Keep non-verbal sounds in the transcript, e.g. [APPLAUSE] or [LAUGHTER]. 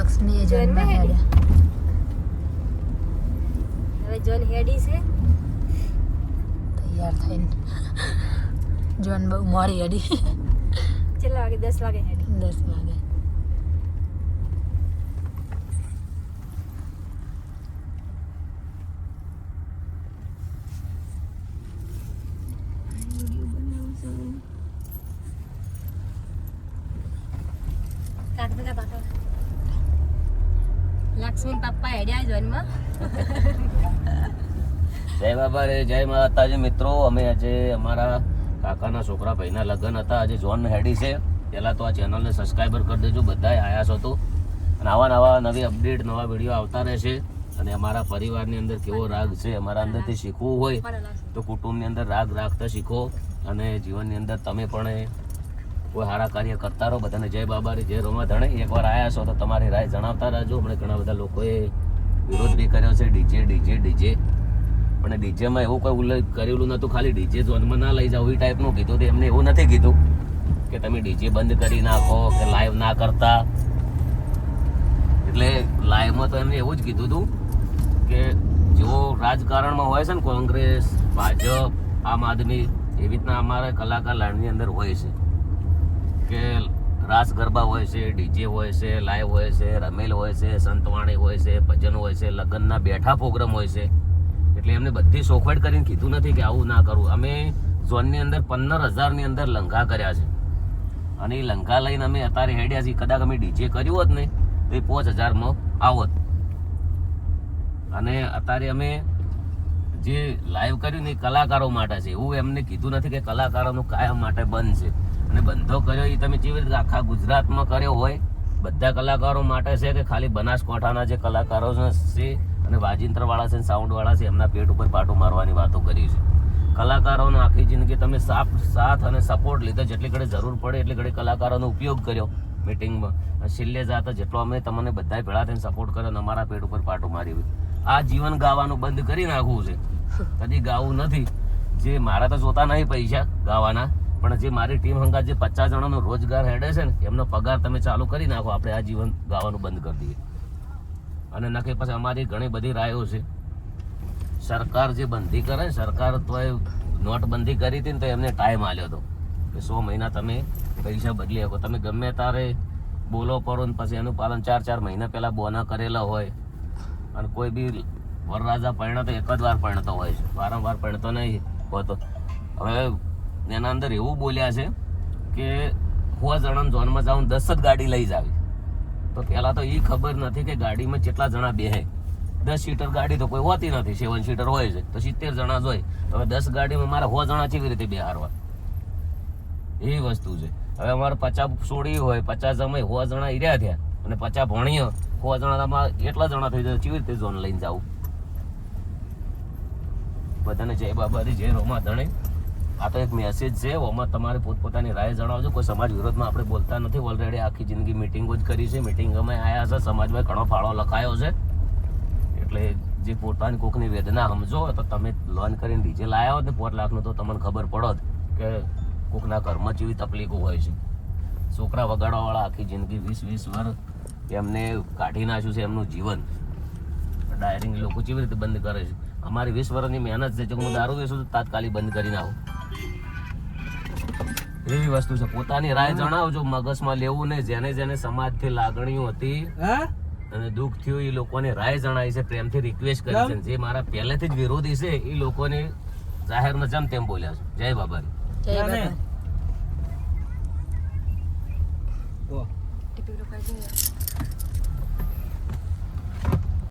લક્ષ્મી. હેડ્યા હવે જોન હેડી છે. તૈયાર થઈને. જોન બહુ મોડી હેડી. કેટલા વાગે? દસ વાગે હેડી. દસ વાગે. કાઢ બધા પાટો લક્ષ્મી પપ્પા હેડ્યા જોનમાં. જય બાબા રે જય માતાજી મિત્રો અમે આજે અમારા કાકાના છોકરા ભાઈના લગ્ન હતા. આજે જોન હેડી છે. પહેલાં તો આ ચેનલને સબસ્ક્રાઈબર કરી દેજો. બધાએ આયા છો તો. અને આવા નવા નવી અપડેટ નવા વીડિયો આવતા રહેશે. અને અમારા પરિવારની અંદર કેવો રાગ છે અમારા અંદરથી શીખવું હોય તો કુટુંબની અંદર રાગ રાખતા શીખો. અને જીવનની અંદર તમે પણ કોઈ સારા કાર્ય કરતા રહો, બધાને જય બાબારી જય રોમા ધણે. એકવાર આયા છો તો તમારી રાય જણાવતા રહેજો. હમણાં ઘણા બધા લોકોએ વિરોધ બી કર્યો છે, ડીજે ડીજે ડીજે. પણ ડીજેમાં એવું કોઈ ઉલ્લેખ કરેલું નતું ખાલી ડીજે ઝોનમાં ના લઈ જાઓ એ ટાઈપનું કીધું તો એમને એવું નથી કીધું કે તમે ડીજે બંધ કરી નાખો, કે લાઈવ ના કરતા. એટલે લાઈવમાં તો એમને એવું જ કીધું હતું કે જેવો રાજકારણમાં હોય છે ને કોંગ્રેસ, ભાજપ, આમ આદમી, એવી રીતના અમારા કલાકાર લાઈનની અંદર હોય છે. કે રાસ ગરબા હોય છે, ડીજે હોય છે, લાઈવ હોય છે, રમેલ હોય છે, સંતવાણી હોય છે, ભજન હોય છે, લગ્નના બેઠા પ્રોગ્રામ હોય છે. એટલે એમને બધી સોખવટ કરીને કીધું નથી કે આવું ના કરવું અમે ઝોનની અંદર પંદર હજારની અંદર લંઘા કર્યા છે. અને એ લંઘા લઈને અમે અત્યારે હેડ્યા છીએ. કદાચ અમે ડીજે કર્યું હોત ને, તો એ પાંચ હજારમાં આવત. અને અત્યારે અમે જે લાઈવ કર્યું ને એ કલાકારો માટે છે. એવું એમને કીધું નથી કે કલાકારોનું કાયમ માટે બંધ છે. અને બંધો કર્યો એ તમે જેવી રીતે આખા ગુજરાતમાં કર્યો હોય બધા કલાકારો માટે છે કે ખાલી બનાસકાંઠાના જે કલાકારો છે અને વાજિંત્રવાળા છે સાઉન્ડવાળા છે એમના પેટ ઉપર પાટું મારવાની વાતો કરી છે. કલાકારોનો આખી જિંદગી તમે સાફ સાથ અને સપોર્ટ લીધો જેટલી ઘડી જરૂર પડે એટલી ઘડી કલાકારોનો ઉપયોગ કર્યો મિટિંગમાં છેલ્લે જાતા જેટલો અમે તમને બધા ભેળા થઈને સપોર્ટ કર્યો અને અમારા પેટ ઉપર પાટું માર્યું આ જીવન ગાવાનું બંધ કરી નાખવું છે. [LAUGHS] કદી ગાવું નથી. જે મારા તો જોતા નહીં પૈસા ગાવાના. પણ જે મારી ટીમ હંગા જે પચાસ જણાનો રોજગાર હેડે છે ને, એમનો પગાર તમે ચાલુ કરી નાખો, આપણે આ જીવન ગાવાનું બંધ કરી દઈએ. અને નકે પછી અમારી ઘણી બધી રાયો છે. સરકાર જે બંધી કરે ને, સરકાર તો એ નોટબંધી કરી હતી ને તો એમને ટાઈમ આલ્યો હતો. કે સો મહિના તમે પૈસા બદલી શકો. તમે ગમે તારે બોલો પડો ને પછી એનું પાલન ચાર ચાર મહિના પહેલાં બોના કરેલા હોય. અને કોઈ બી વરરાજા પરણતો, એક જ વાર પરણતો હોય છે. વારંવાર પરણતો નહીં હોતો. હવે એના અંદર એવું બોલ્યા છે કે હું જણા ઝોનમાં જાઉં દસ જ ગાડી લઈ જાવી તો પહેલા તો એ ખબર નથી કે ગાડીમાં કેટલા જણા બેહે. દસ સીટર ગાડી તો કોઈ હોતી નથી, સેવન સીટર હોય છે તો સિત્તેર જણા જ હોય. હવે દસ ગાડીમાં મારે સો જણા કેવી રીતે બેહારવા? એ વસ્તુ છે. હવે અમારે પચાસ સોડી હોય, પચાસ જમાય સો જણા ઈર્યા થયા અને પચાસ ભણીએ સો જણા તમારે એટલા જણા થઈ જાય કેવી રીતે ઝોન લઈને જવું? બધાને જય બાબારી જય રોમા ધણે. આ તો એક મેસેજ છે એમાં તમારે પોતપોતાની રાય જણાવજો. કોઈ સમાજ વિરોધમાં આપણે બોલતા નથી. ઓલરેડી આખી જિંદગી મિટિંગો જ કરી છે. મિટિંગોમાં આવ્યા છે. સમાજમાં ઘણો ફાળો લખાયો છે. એટલે જે પોતાની કોકની વેદના સમજો, તો તમે લોન કરીને ડીજે લાયા હોત ને પોત લાખનું, તો તમને ખબર પડત કે કોકના ઘરમાં જેવી તકલીફો હોય છે. છોકરા વગાડવાવાળા આખી જિંદગી વીસ વીસ વર્ષ એમને કાઢી નાખ્યું છે એમનું જીવન. ડાયરિંગ લોકો કેવી રીતે બંધ કરે છે? અમારી વીસ વર્ષની મહેનત છે. જો હું દારૂ વેચું તો તાત્કાલિક બંધ કરી નાખું. એવી વસ્તુ છે. પોતાની રાય જણાવજો મગજમાં લેવું ને જેને જેને સમાજથી લાગણીઓ હતી અને દુઃખ થયું એ લોકોને રાય જણાવી છે પ્રેમથી રિક્વેસ્ટ કરી છે. જે મારા પહેલેથી જ વિરોધી છે એ લોકોને જાહેરમાં જેમ તેમ બોલ્યા છે. જય બાબારી જય બાબા.